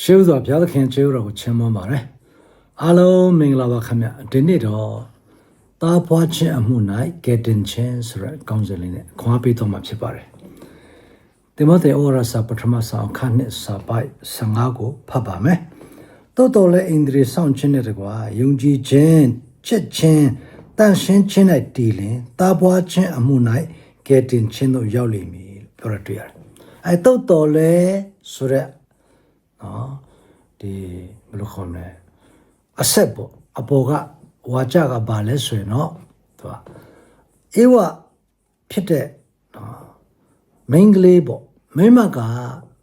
ရှေးဥစွာဘုရားသခင်ကျေးဇူးတော်ကိုချီးမွမ်းပါတယ်အားလုံးမင်္ဂလာပါခင်ဗျဒီနေ့တော့တားဖွားခြင်းအမှု၌ကယ်တင်ခြင်းဆိုတဲ့အကောင်းစလေးနဲ့ခွာပေးတော့မှာဖြစ်ပါတယ်ဒီမတဲ့ဩရစာပထမဆောင်ခန်းနဲ့စာပိုက်15ကိုဖတ်ပါမယ်တိုးတော်လည်းအိန္ဒြေဆောင်ခြင်းနဲ့တကွာယုံကြည်ခြင်းချက်ချင်းတန်ရှင်းခြင်း၌တည်လင်တားဖွားခြင်းအမှု၌ကယ်တင်ခြင်းတို့ရောက်လိမ့်မည်လို့ပြောရတွေ့ရတယ်အဲတိုးတော်လည်းဆိုတဲ့ နော်ဒီဘယ်လိုခေါ်မလဲအဆက်ပေါ့အပေါ်ကဝါကြကဘာလဲဆိုရင်တော့သူကအေဝဖြစ်တဲ့နော်မိန်းကလေးပေါ့မိန်းမက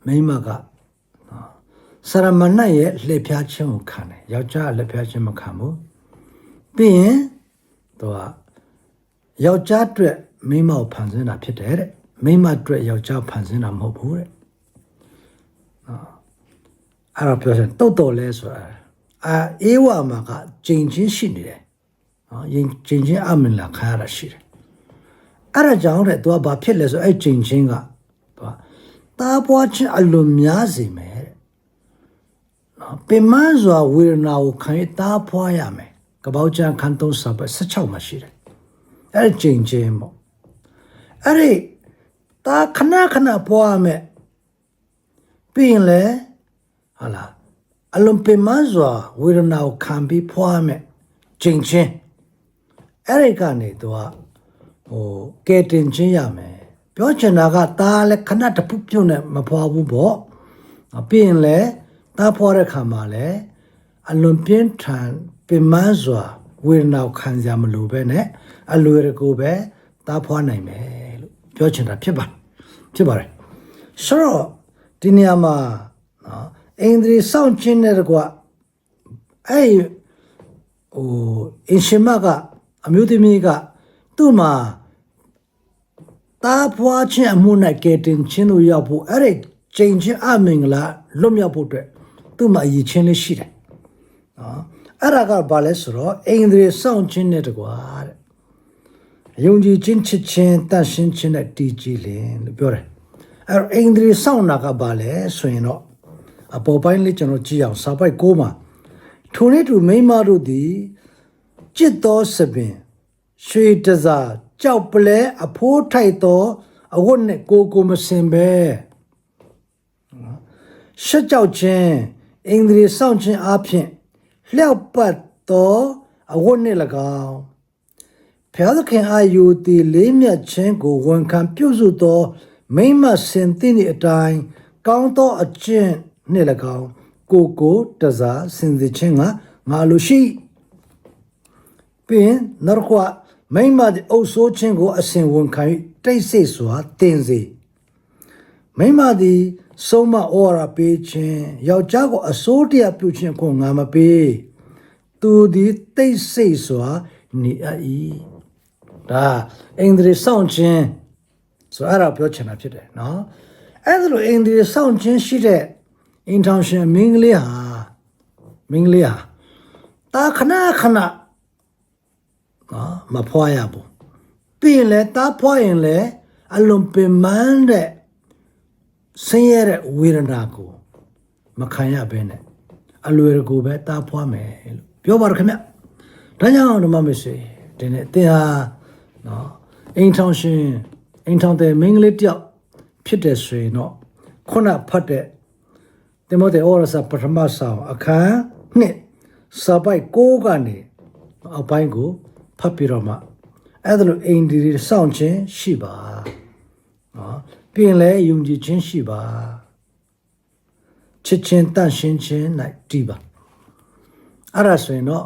မိန်းမကနော်စရမဏတ်ရဲ့လှည့်ဖျားခြင်းကိုခံတယ်ယောက်ျားကလှည့်ဖျားခြင်းမခံဘူးပြီးရင်သူကယောက်ျားအတွက်မိန်းမကိုဖန်ဆင်းတာဖြစ်တယ်တဲ့မိန်းမအတွက်ယောက်ျားဖန်ဆင်းတာမဟုတ်ဘူးတဲ့ အဲ့တော့ပြောစင်တုတ်တော်လဲဆိုတာအာအေဝါမှာကဂျင်ချင်းရှိနေတယ်နော်ယင်ဂျင်ချင်းအမင်လာခါရတာရှိတယ်အဲ့ဒါကြောင့်တဲ့သူကဘာဖြစ်လဲဆိုအဲ့ဂျင်ချင်းကသူကတားပွားခြင်းအလွန်များစေမယ်တဲ့နော်ပင်မစွာဝေဒနာကိုခံရတားပွားရမယ်ကပောက်ချန်ခန်းသုံးစာပဲ16မှာရှိတယ်အဲ့ဒီဂျင်ချင်းပေါ့အဲ့ဒီတားခဏခဏပွားရမယ်ပြီးရင်လည်း ဟာလားအလွန်ပင်မစွာဝေဒနာကိုခံပြီးဖွာမဲ့ချိန်ချင်းအဲ့ဒီကနေသူကဟိုကဲတင်ချင်းရမယ်ပြောချင်တာကဒါလည်းခဏတပုပြုတ်နဲ့မဖွာဘူးပေါ့ပြီးရင်လည်းဒါဖွာတဲ့ခါမှာလည်းအလွန်ပြင်းထန်ပင်မစွာဝေဒနာကိုခံရမလို့ပဲနဲ့အလွယ်တကူပဲဒါဖွာနိုင်မယ်လို့ပြောချင်တာဖြစ်ပါဖြစ်ပါတယ်ဆိုတော့ဒီနေရာမှာနော် အိန္ဒြေစောင့်ခြင်းတဲ့ကွာအဲ့ဒီဟိုအင်ရှင်မကအမျိုးသမီးကသူ့မှာတားဖွားခြင်းအမှု၌ကဲတင်ခြင်းတို့ရောက်ဖို့အဲ့ဒီချိန်ချင်းအမင်္ဂလာလွတ်မြောက်ဖို့အတွက်သူ့မှာအည်ချင်းလေးရှိတယ်နော်အဲ့ဒါကဘာလဲဆိုတော့အိန္ဒြေစောင့်ခြင်းနဲ့တကွာတဲ့ယုံကြည်ခြင်းချစ်ခြင်းတတ်ရှင်းခြင်းနဲ့တည်ကြည်လင်လို့ပြောတယ်အဲ့တော့အိန္ဒြေစောင့်တာကဘာလဲဆိုရင်တော့ အပေါ်ပိုင်းလေးကျွန်တော်ကြည့်အောင်စာပိုက်6မှာထိုနေ့တူမိန်းမတို့သည်จิตသောစပင်ရွှေတစားကြောက်ပလဲအဖိုးထိုက်သောအဝတ်နဲ့ကိုကိုမစင်ပဲရှက်ကြောက်ခြင်းအင်္ဂလိပ်စောင့်ခြင်းအပြင်လျှောက်ပတ်သောအဝတ်နှင့်၎င်းဖျားသခင်အာယုတီလေးမြတ်ခြင်းကိုဝန်ခံပြုစုသောမိမ့်မစင်သည့်အတိုင်းကောင်းသောအကျင့် နှင့်၎င်းကိုကိုတစားစင်စစ်ခြင်းကငါလိုရှိပင်နရကွာမိမ့်မသည်အုပ်ဆိုးခြင်းကိုအစဉ်ဝန်ခံ၍တိတ်ဆိတ်စွာတင်စေမိမသည်ဆုံးမဩဝါဒပေးခြင်းယောက်ျားကိုအစိုးတရားပြုခြင်းကိုငါမပေးသူသည်တိတ်ဆိတ်စွာနေအပ်၏ဒါအိန္ဒြေစောင့်ခြင်းဆိုအဲ့ဒါပြောချင်တာဖြစ်တယ်နော်အဲ့ဒါလိုအိန္ဒြေစောင့်ခြင်းရှိတဲ့ အင်ထောင်ရှင်မင်းကလေးဟာမင်းကလေးဟာတာခဏခဏနော်မဖွားရဘူးပြီးရင်လည်းတာဖွားရင်လည်းအလွန်ပင်ပန်းတဲ့ဆင်းရဲတဲ့ဝေဒနာကိုမခံရဘဲနဲ့အလွယ်တကူပဲတာဖွားမယ်လို့ပြောပါရခင်ဗျဒါကြောင့်ဓမ္မမစ်စေဒီနေ့သင်ဟာနော်အိမ်ထောင်ရှင်အိမ်ထောင်တဲ့မင်းကလေးတယောက်ဖြစ်တဲ့ဆိုရင်တော့ခုနဖတ်တဲ့ တိမောသေဩရစာပထမဆောင်အခန်းနှစ်စာပိုက်6ကနေအောက်ပိုင်းကိုဖတ်ပြီးတော့မှအဲ့ဒါလိုအိမ်ဒီတွေစောင့်ခြင်းရှိပါနော်ပြင်လဲယုံကြည်ခြင်းရှိပါချစ်ချင်းတန့်ရှင်းခြင်း၌တည်ပါအဲ့ဒါဆိုရင်တော့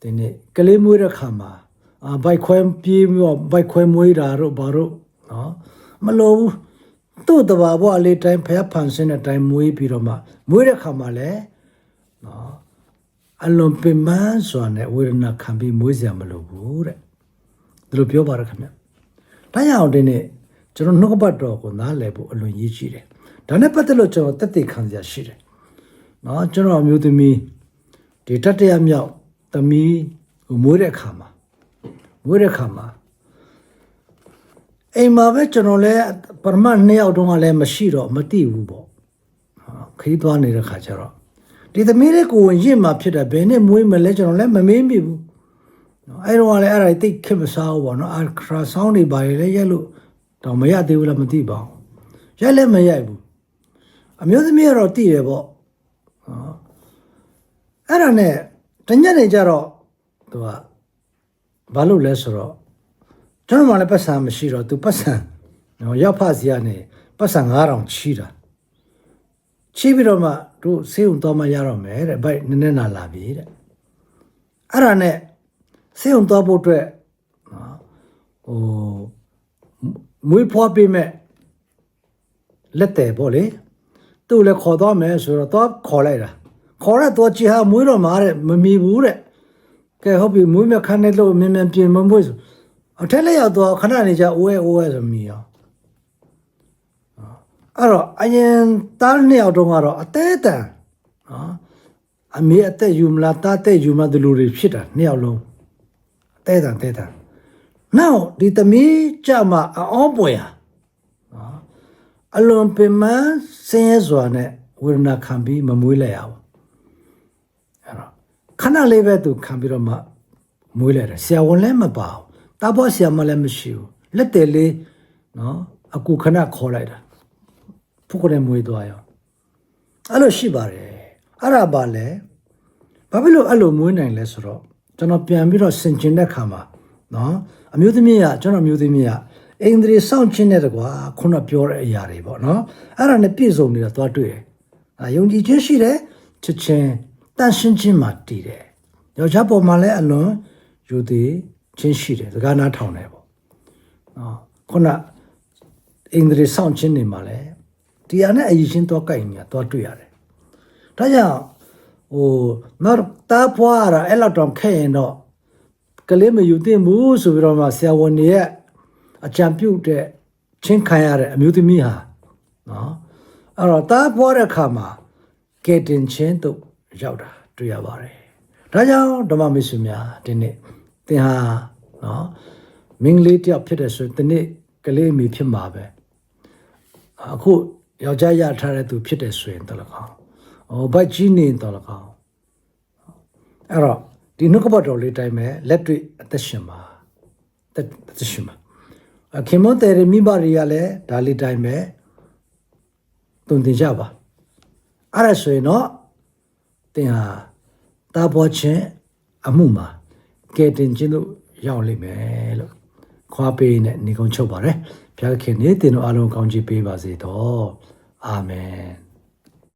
ဒီနေ့ကလေးမွေးတဲ့ခါမှာအာဘိုက်ခွဲပြေးပြီးတော့ဘိုက်ခွဲမွေးတာတို့ဘာတို့နော်မလိုဘူး သူ့တဘာဘွားလေးတိုင်းဖះဖန်ဆင်းတဲ့တိုင်းမွေးပြီးတော့မှမွေးတဲ့ခါမှာလည်းနော်အလွန်ပင်ပန်းစွာနဲ့ဝေဒနာခံပြီးမွေးစရာမလိုဘူးတဲ့ဒီလိုပြောပါရခင်ဗျဒါကြောင့်ဒီနေ့ကျွန်တော်နှုတ်ကပတ်တော်ကိုနားလည်ဖို့အလွန်ရည်ကြီးတယ်ဒါနဲ့ပတ်သက်လို့ကျွန်တော်တက်တည်ခံစရာရှိတယ်နော်ကျွန်တော်အမျိုးသမီးဒီတတရမြောက်သမီးကိုမွေးတဲ့ခါမှာမွေးတဲ့ခါမှာ အိမ်မှာပဲကျွန်တော်လည်းပရမတ်နှစ်ယောက်တုန်းကလည်းမရှိတော့မသိဘူးပေါ့ခီးသွားနေတဲ့ခါကျတော့ဒီသမီးလေးကိုဝင်ရင့်မှာဖြစ်တာဘယ်နဲ့မွေးမလဲကျွန်တော်လည်းမမေးမိဘူးနော်အဲ့တော့ကလည်းအဲ့ဒါတိတ်ခက်မစားဘူးပေါ့နော်အာခရာဆောင်းတွေပါလေရက်လို့တော့မရသေးဘူးလားမသိပါဘူးရက်လည်းမရိုက်ဘူးအမျိုးသမီးကတော့တည်တယ်ပေါ့နော်အဲ့ဒါနဲ့တညနေကျတော့သူကဘာလို့လဲဆိုတော့ ကျွန်တော်မှလည်းပတ်စံမရှိတော့သူပတ်စံနော်ရောက်ဖစီကနေပတ်စံ9000ချီတာချီပြီးတော့မှတို့ဆေးုံတော့မှရတော့မယ်တဲ့ဘိုက်နည်းနည်းနာလာပြီတဲ့အဲ့ဒါနဲ့ဆေးုံတော့ဖို့အတွက်နော်ဟိုမွေးဖွားပေးမဲ့လက်တယ်ပေါ့လေသူ့လည်းခေါ်တော့မယ်ဆိုတော့တော့ခေါ်လိုက်တာခေါ်ရတော့ကြည်ဟာမွေးတော့မှာတဲ့မမီဘူးတဲ့ကဲဟုတ်ပြီမွေးမြခန်းနဲ့လို့မြင်မြန်ပြင်မမွေးဆို အထက်လက်ရောက်တော့ခဏနေကြအိုးရဲအိုးရဲဆိုမီရောအဲ့တော့အရင်တားနှစ်ယောက်တုန်းကတော့အသေးတန်နော်အမေအသက်ယူမလားတားတဲ့ယူမလားဒီလိုတွေဖြစ်တာနှစ်ယောက်လုံးအသေးတန်သေးတန်နောက်ဒီသမီးကြမှာအောပွေဟာနော်အလွန်ပင်မဆင်းရဲစွာနဲ့ဝေဒနာခံပြီးမမွေးလိုက်ရဘူးအဲ့တော့ခဏလေးပဲသူခံပြီးတော့မှမွေးလိုက်တယ်ဆရာဝန်လည်းမပါဘူး တာဘောဆရာမလည်းမရှိဘူးလက်တယ်လေးနော်အကူခဏခေါ်လိုက်တာဖုတ်ကနေမွေးသွားရောအဲ့လိုရှိပါတယ်အဲ့ဒါပါလေဘာဖြစ်လို့အဲ့လိုမွေးနိုင်လဲဆိုတော့ကျွန်တော်ပြန်ပြီးတော့ဆင်ကျင်တဲ့ခါမှာနော်အမျိုးသမီးကကျွန်တော်အမျိုးသမီးကအိန္ဒြေစောင့်ခြင်းတဲ့တကွာခုနပြောတဲ့အရာတွေပေါ့နော်အဲ့ဒါနဲ့ပြည့်စုံနေတာသွားတွေ့တယ်အာယုံကြည်ခြင်းရှိတယ်ချစ်ချင်းတန်ရှင်းခြင်းမှာတည်တယ်ယောက်ျားပေါ်မှာလည်းအလွန်ယူသည် ချင်းရှိတယ်စကားနားထောင်တယ်ပေါ့နော်ခုနအိန္ဒြေစောင့်ခြင်းနေမှာလည်းတရားနဲ့အရင်ချင်းတော့ကိုက်နေတာတော့တွေ့ရတယ်ဒါကြောင့်ဟိုနောက်တားဖွားရအဲ့လောက်တော့ခဲ့ရင်တော့ကလေးမယူသင့်ဘူးဆိုပြီးတော့မှဆရာဝန်တွေရဲ့အကြံပြုတဲ့ချင်းခံရတဲ့အမျိုးသမီးဟာနော်အဲ့တော့တားဖွားတဲ့ခါမှာကဲတင်ချင်းတို့ရောက်တာတွေ့ရပါတယ်ဒါကြောင့်ဓမ္မမိတ်ဆွေများဒီနေ့ သင်ဟာနော်မင်းကလေးတယောက်ဖြစ်တဲ့ဆိုရင်ဒီနေ့ကလေးမိဖြစ်မှာပဲအခုယောက်ျားရထားတဲ့သူဖြစ်တယ်ဆိုရင်တော့လကောင်းဟိုဘတ်ကြီးနေတော့လကောင်းအဲ့တော့ဒီနှုတ်ကပတ်တော်လေးတိုင်းပဲလက်တွေ့အသက်ရှင်ပါသက်သက်ရှင်ပါအခင်မတယ်မိဘတွေကလည်းဒါလေးတိုင်းပဲတုံတင်ကြပါအဲ့ဒါဆိုရင်တော့တင်ဟာတာပေါ်ချင်းအမှုမှာ ကဲတင်ခြင်းတို့ရောက်လိမ့်မယ်လို့ခွာပေးနဲ့နေကုန်းချုပ်ပါတယ်ဘုရားခင်နေတင်တို့အားလုံးကောင်းချီးပေးပါစေတော့အာမင်